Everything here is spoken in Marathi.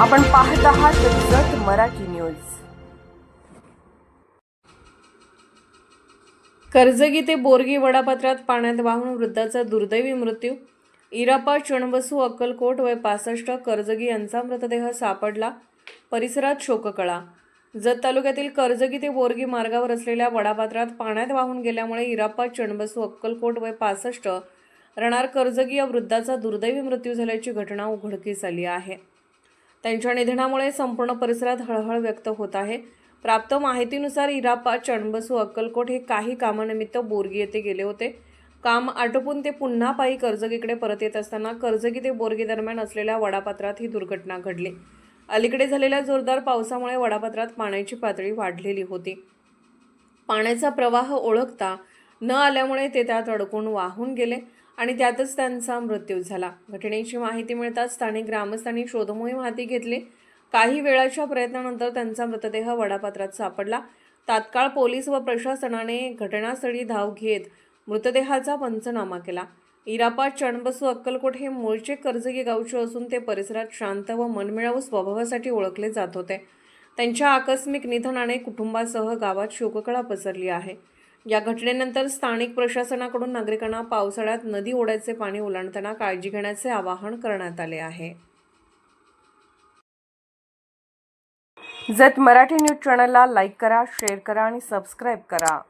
आपण पाहत आहात जत मराठी न्यूज. कर्जगी ते बोरगी वडापात्रात पाण्यात वाहून वृद्धाचा दुर्दैवी मृत्यू. इरापा चणबसू अक्कलकोट वय पासष्ट कर्जगी यांचा मृतदेह सापडला. परिसरात शोककळा. जत तालुक्यातील कर्जगी ते बोरगी मार्गावर असलेल्या वडापात्रात पाण्यात वाहून गेल्यामुळे इरापा चणबसू अक्कलकोट वय पासष्ट रणार कर्जगी या वृद्धाचा दुर्दैवी मृत्यू झाल्याची घटना उघडकीस आली आहे. त्यांच्या निधनामुळे संपूर्ण परिसरात हळहळ व्यक्त होत आहे. प्राप्त माहितीनुसार इरापा चणबसू अक्कलकोट हे काही कामानिमित्त बोरगी येथे गेले होते. काम आटोपून ते पुन्हा पायी कर्जगीकडे परत येत असताना कर्जगी ते बोरगी दरम्यान असलेल्या वडापात्रात ही दुर्घटना घडली. अलीकडे झालेल्या जोरदार पावसामुळे वडापात्रात पाण्याची पातळी वाढलेली होती. पाण्याचा प्रवाह ओळखता न आल्यामुळे ते त्यात अडकून वाहून गेले. आणि त्यातच त्यांचा मृत्यू झाला. घटनेची माहिती मिळताच स्थानिक ग्रामस्थांनी शोधमोहीम हाती घेतली. काही वेळाच्या प्रयत्नानंतर त्यांचा मृतदेह वडापात्रात सापडला. तात्काळ पोलीस व प्रशासनाने घटनास्थळी धाव घेत मृतदेहाचा पंचनामा केला. इरापा चणबसू अक्कलकोट हे मूळचे कर्जगी गावचे असून ते परिसरात शांत व मनमिळावू स्वभावासाठी ओळखले जात होते. त्यांच्या आकस्मिक निधनाने कुटुंबासह गावात शोककळा पसरली आहे. या घटनेनंतर स्थानिक प्रशासनाकडून नागरिकांना पावसाळ्यात नदी ओढ्याचे पाणी ओलांडताना काळजी घेण्याचे आवाहन करण्यात आले आहे. जत मराठी न्यूज चॅनलला लाईक करा शेअर करा आणि सबस्क्राईब करा.